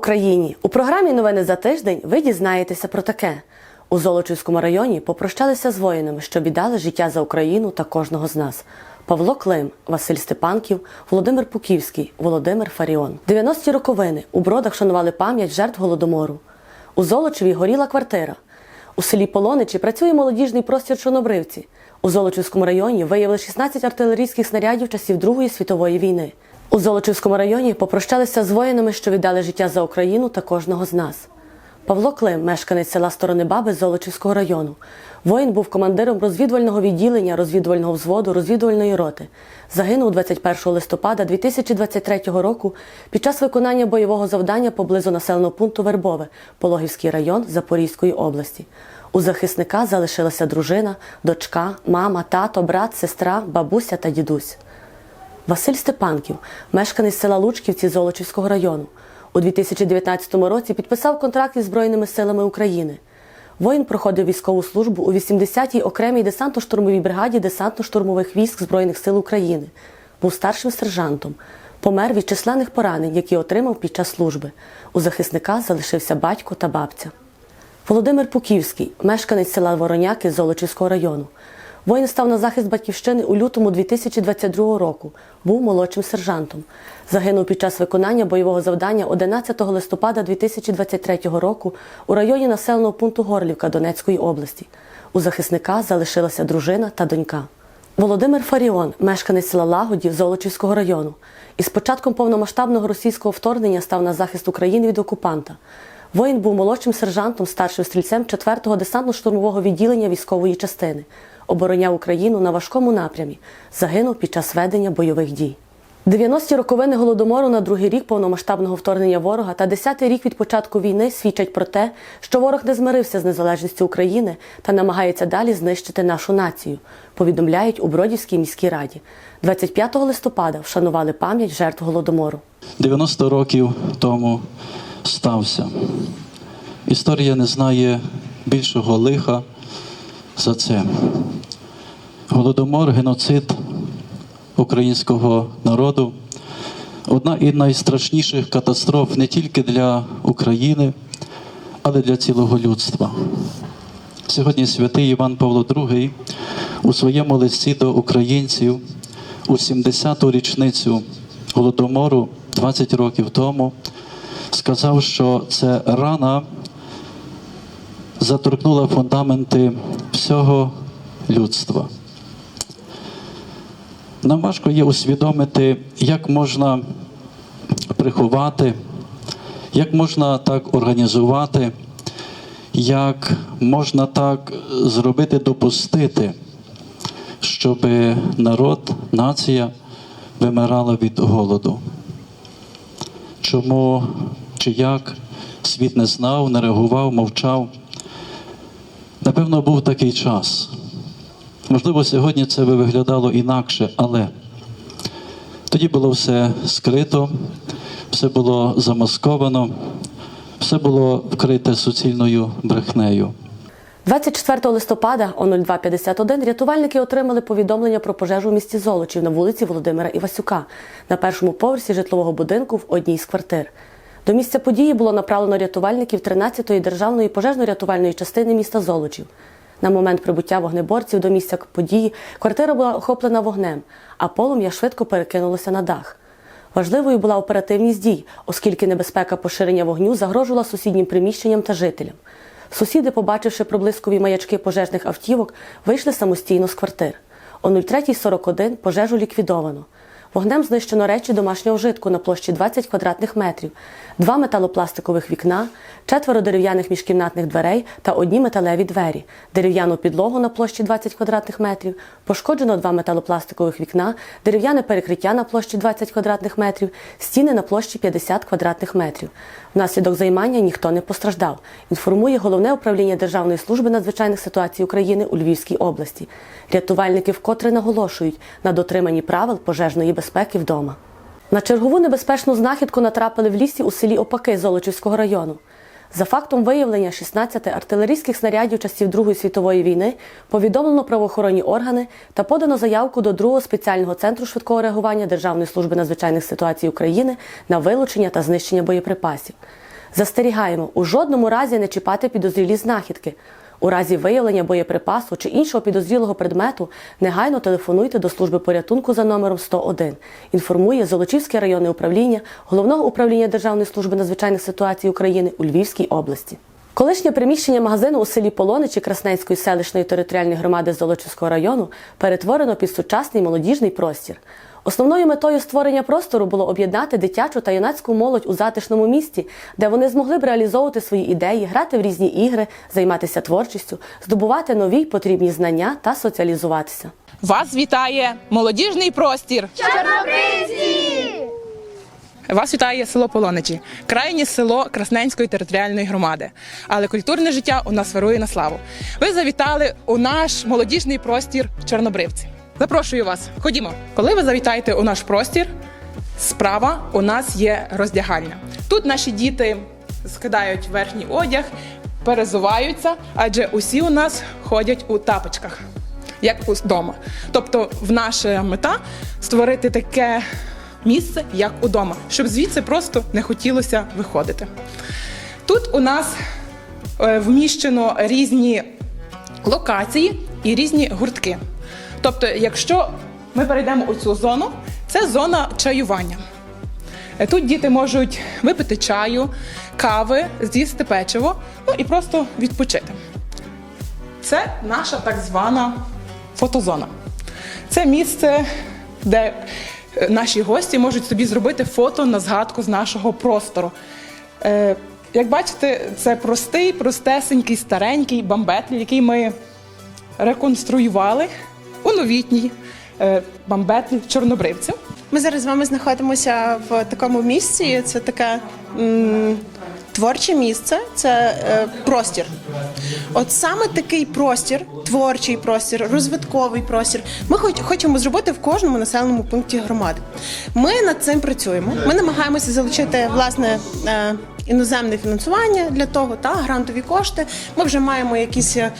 Україні! У програмі Новини за тиждень ви дізнаєтеся про таке. У Золочівському районі попрощалися з воїнами, що віддали життя за Україну та кожного з нас. Павло Клим, Василь Степанків, Володимир Пуківський, Володимир Фаріон. 90-ті роковини у бродах шанували пам'ять жертв голодомору. У Золочеві горіла квартира. У селі Полоничі працює молодіжний простір Чорнобривці. У Золочівському районі виявили 16 артилерійських снарядів часів Другої світової війни. У Золочівському районі попрощалися з воїнами, що віддали життя за Україну та кожного з нас. Павло Клим, мешканець села Сторони Баби Золочівського району. Воїн був командиром розвідувального відділення, розвідувального взводу, розвідувальної роти. Загинув 21 листопада 2023 року під час виконання бойового завдання поблизу населеного пункту Вербове, Пологівський район Запорізької області. У захисника залишилася дружина, дочка, мама, тато, брат, сестра, бабуся та дідусь. Василь Степанків, мешканець села Лучківці Золочівського району. У 2019 році підписав контракт із Збройними силами України. Воїн проходив військову службу у 80-й окремій десантно-штурмовій бригаді десантно-штурмових військ Збройних сил України. Був старшим сержантом. Помер від численних поранень, які отримав під час служби. У захисника залишився батько та бабця. Володимир Пуківський, мешканець села Вороняки Золочівського району. Воїн став на захист батьківщини у лютому 2022 року. Був молодшим сержантом. Загинув під час виконання бойового завдання 11 листопада 2023 року у районі населеного пункту Горлівка Донецької області. У захисника залишилася дружина та донька. Володимир Фаріон, мешканець села Лагодів Золочівського району. Із початком повномасштабного російського вторгнення став на захист України від окупанта. Воїн був молодшим сержантом, старшим стрільцем 4-го десантно-штурмового відділення військової частини. Обороняв Україну на важкому напрямі. Загинув під час ведення бойових дій. 90-ті роковини голодомору на другий рік повномасштабного вторгнення ворога та 10-й рік від початку війни свідчать про те, що ворог не змирився з незалежністю України та намагається далі знищити нашу націю. Повідомляють у Бродівській міській раді. 25 листопада вшанували пам'ять жертв голодомору. 90 років тому стався. Історія не знає більшого лиха за це. Голодомор, геноцид українського народу одна із найстрашніших катастроф не тільки для України, але для цілого людства. Сьогодні святий Іван Павло II у своєму листі до українців у 70-ту річницю голодомору 20 років тому сказав, що це рана заторкнула фундаменти всього людства. Нам важко є усвідомити, як можна приховати, як можна так організувати, як можна так зробити, допустити, щоб народ, нація вимирала від голоду. Чому чи як світ не знав, не реагував, мовчав? Напевно, був такий час. Можливо, сьогодні це би виглядало інакше, але тоді було все скрито, все було замасковано, все було вкрите суцільною брехнею. 24 листопада о 02.51 рятувальники отримали повідомлення про пожежу в місті Золочів на вулиці Володимира Івасюка на першому поверсі житлового будинку в одній з квартир. До місця події було направлено рятувальників 13-ї державної пожежно-рятувальної частини міста Золочів. На момент прибуття вогнеборців до місця події квартира була охоплена вогнем, а полум'я швидко перекинулося на дах. Важливою була оперативність дій, оскільки небезпека поширення вогню загрожувала сусіднім приміщенням та жителям. Сусіди, побачивши проблискові маячки пожежних автівок, вийшли самостійно з квартир. О 03.41 пожежу ліквідовано. Вогнем знищено речі домашнього вжитку на площі 20 квадратних метрів, два металопластикових вікна, четверо дерев'яних міжкімнатних дверей та одні металеві двері, дерев'яну підлогу на площі 20 квадратних метрів, пошкоджено два металопластикових вікна, дерев'яне перекриття на площі 20 квадратних метрів, стіни на площі 50 квадратних метрів. Внаслідок займання ніхто не постраждав. Інформує головне управління Державної служби надзвичайних ситуацій України у Львівській області. Рятувальники вкотре наголошують на дотриманні правил пожежної безпеки вдома. На чергову небезпечну знахідку натрапили в лісі у селі Опаки Золочівського району. За фактом виявлення 16 артилерійських снарядів часів Другої світової війни повідомлено правоохоронні органи та подано заявку до другого спеціального центру швидкого реагування Державної служби надзвичайних ситуацій України на вилучення та знищення боєприпасів. Застерігаємо у жодному разі не чіпати підозрілі знахідки. У разі виявлення боєприпасу чи іншого підозрілого предмету негайно телефонуйте до служби порятунку за номером 101. Інформує Золочівське районне управління Головного управління Державної служби надзвичайних ситуацій України у Львівській області. Колишнє приміщення магазину у селі Полоничі Красненської селищної територіальної громади Золочівського району перетворено під сучасний молодіжний простір. Основною метою створення простору було об'єднати дитячу та юнацьку молодь у затишному місті, де вони змогли б реалізовувати свої ідеї, грати в різні ігри, займатися творчістю, здобувати нові потрібні знання та соціалізуватися. Вас вітає молодіжний простір. Чорнобривці! Вас вітає село Полоничі, крайнє село Красненської територіальної громади. Але культурне життя у нас вирує на славу. Ви завітали у наш молодіжний простір Чорнобривці. Запрошую вас, ходімо. Коли ви завітаєте у наш простір, справа у нас є роздягальня. Тут наші діти скидають верхній одяг, перезуваються, адже усі у нас ходять у тапочках як вдома. Тобто, в наша мета створити таке місце, як удома, щоб звідси просто не хотілося виходити. Тут у нас е, вміщено різні локації і різні гуртки. Тобто, якщо ми перейдемо у цю зону, це зона чаювання. Е, Тут діти можуть випити чаю, кави, з'їсти печиво, ну і просто відпочити. Це наша так звана фотозона. Це місце, де е, наші гості можуть собі зробити фото на згадку з нашого простору. Е, Як бачите, це простий, простесенький, старенький бамбет, який ми реконструювали у новітній е, чорнобривців. Ми зараз з вами знаходимося в такому місці. Це таке м, творче місце, це е, простір. От саме такий простір, творчий простір, розвитковий простір. Ми хоч, хочемо зробити в кожному населеному пункті громади. Ми над цим працюємо. Ми намагаємося залучити власне. Е, Іноземне фінансування для того та грантові кошти. Ми вже маємо якісь е,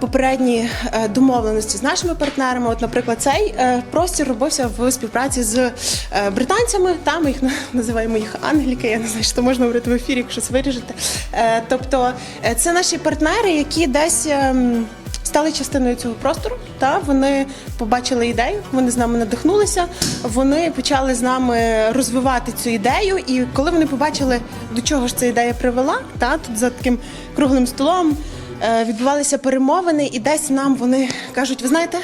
попередні е, домовленості з нашими партнерами. От, наприклад, цей е, простір робився в співпраці з британцями. Та ми їх називаємо їх англіки. Я не знаю, що можна говорити в ефірі, якщо щось виріжете. Тобто, це наші партнери, які десь. Стали частиною цього простору, та вони побачили ідею, вони з нами надихнулися. Вони почали з нами розвивати цю ідею. І коли вони побачили, до чого ж ця ідея привела, та тут за таким круглим столом е, відбувалися перемовини, і десь нам вони кажуть: ви знаєте.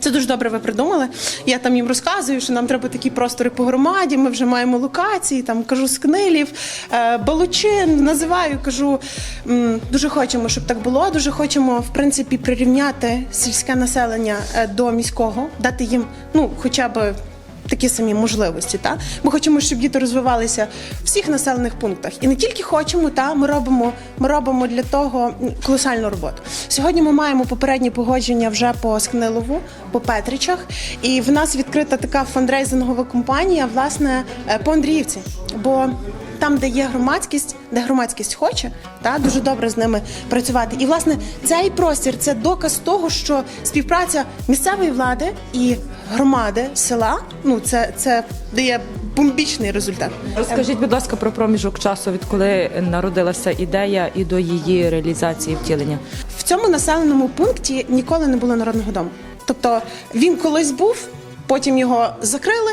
Е, це дуже добре ви придумали. Я там їм розказую, що нам треба такі простори по громаді. Ми вже маємо локації, там кажу з книлів, балучин, називаю, кажу. Дуже хочемо, щоб так було. Дуже хочемо, в принципі, прирівняти сільське населення е, до міського, дати їм, ну, хоча б. Такі самі можливості, та ми хочемо, щоб діти розвивалися в всіх населених пунктах, і не тільки хочемо, та ми робимо. Ми робимо для того колосальну роботу. Сьогодні ми маємо попередні погодження вже по Скнилову, по Петричах, і в нас відкрита така фандрейзингова компанія, власне, е, по Андріївці. Бо там, де є громадськість, де громадськість хоче, та дуже добре з ними працювати. І власне цей простір це доказ того, що співпраця місцевої влади і громади села ну це, це дає бомбічний результат. Розкажіть, будь ласка, про проміжок часу, відколи народилася ідея і до її реалізації втілення. В цьому населеному пункті ніколи не було народного дому. Тобто він колись був, потім його закрили.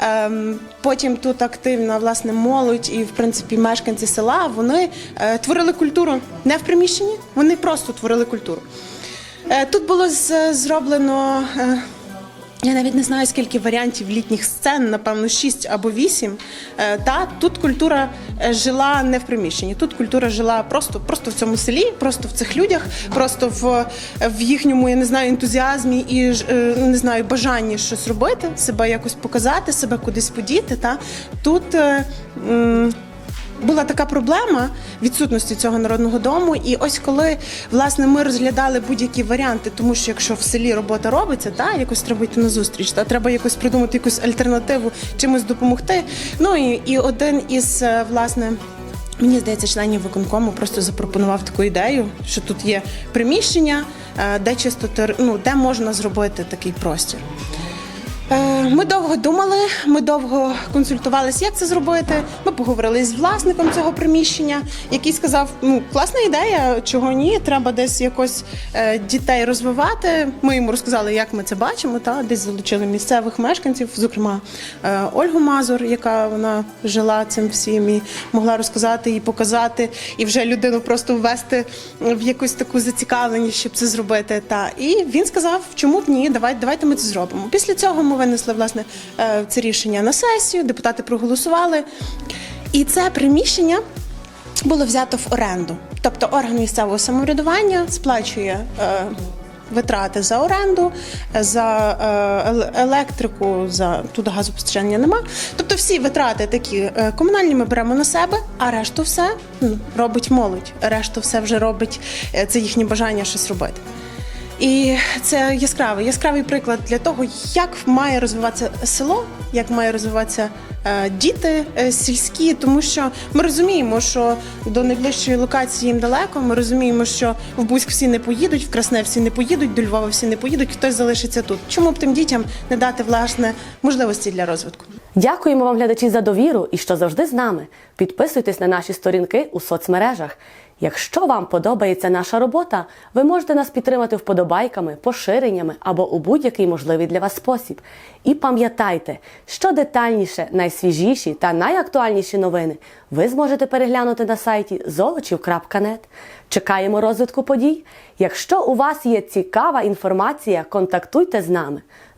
ем, Потім тут активна власне молодь і в принципі мешканці села вони е, творили культуру не в приміщенні, вони просто творили культуру. Е, Тут було зроблено. Я навіть не знаю, скільки варіантів літніх сцен, напевно, шість або вісім. Е, Та тут культура е, жила не в приміщенні. Тут культура жила просто, просто в цьому селі, просто в цих людях, просто в, в їхньому, я не знаю, ентузіазмі і е, не знаю, бажанні щось робити, себе якось показати, себе кудись подіти. Та тут. Була така проблема відсутності цього народного дому. І ось коли власне ми розглядали будь-які варіанти, тому що якщо в селі робота робиться, та якось треба йти на зустріч, та треба якось придумати якусь альтернативу, чимось допомогти. Ну і, і один із е, власне. Мені здається, членів виконкому просто запропонував таку ідею, що тут є приміщення, е, де чисто ну, де можна зробити такий простір. Е, Ми довго думали, ми довго консультувалися, як це зробити. Ми поговорили з власником цього приміщення, який сказав: ну класна ідея, чого ні, треба десь якось е, дітей розвивати. Ми йому розказали, як ми це бачимо. Та десь залучили місцевих мешканців, зокрема е, Ольгу Мазур, яка вона жила цим всім і могла розказати і показати, і вже людину просто ввести в якусь таку зацікавленість, щоб це зробити. Та і він сказав, чому б ні, давай, давайте ми це зробимо. Після цього ми винесли власне е, це рішення на сесію. Депутати проголосували, і це приміщення було взято в оренду. Тобто орган місцевого самоврядування сплачує. Е, Витрати за оренду, за е, електрику, за тут газопостачання нема. Тобто всі витрати такі комунальні ми беремо на себе, а решту все робить молодь. Решту все вже робить це їхнє бажання щось робити. І це яскравий, яскравий приклад для того, як має розвиватися село, як має розвиватися е, діти е, сільські, тому що ми розуміємо, що до найближчої локації їм далеко. Ми розуміємо, що в Бузьк всі не поїдуть, в Красне всі не поїдуть, до Львова всі не поїдуть, хтось залишиться тут. Чому б тим дітям не дати власне можливості для розвитку? Дякуємо вам, глядачі, за довіру і що завжди з нами. Підписуйтесь на наші сторінки у соцмережах. Якщо вам подобається наша робота, ви можете нас підтримати вподобайками, поширеннями або у будь-який можливий для вас спосіб. І пам'ятайте, що детальніше, найсвіжіші та найактуальніші новини ви зможете переглянути на сайті золочів.нет. Чекаємо розвитку подій. Якщо у вас є цікава інформація, контактуйте з нами,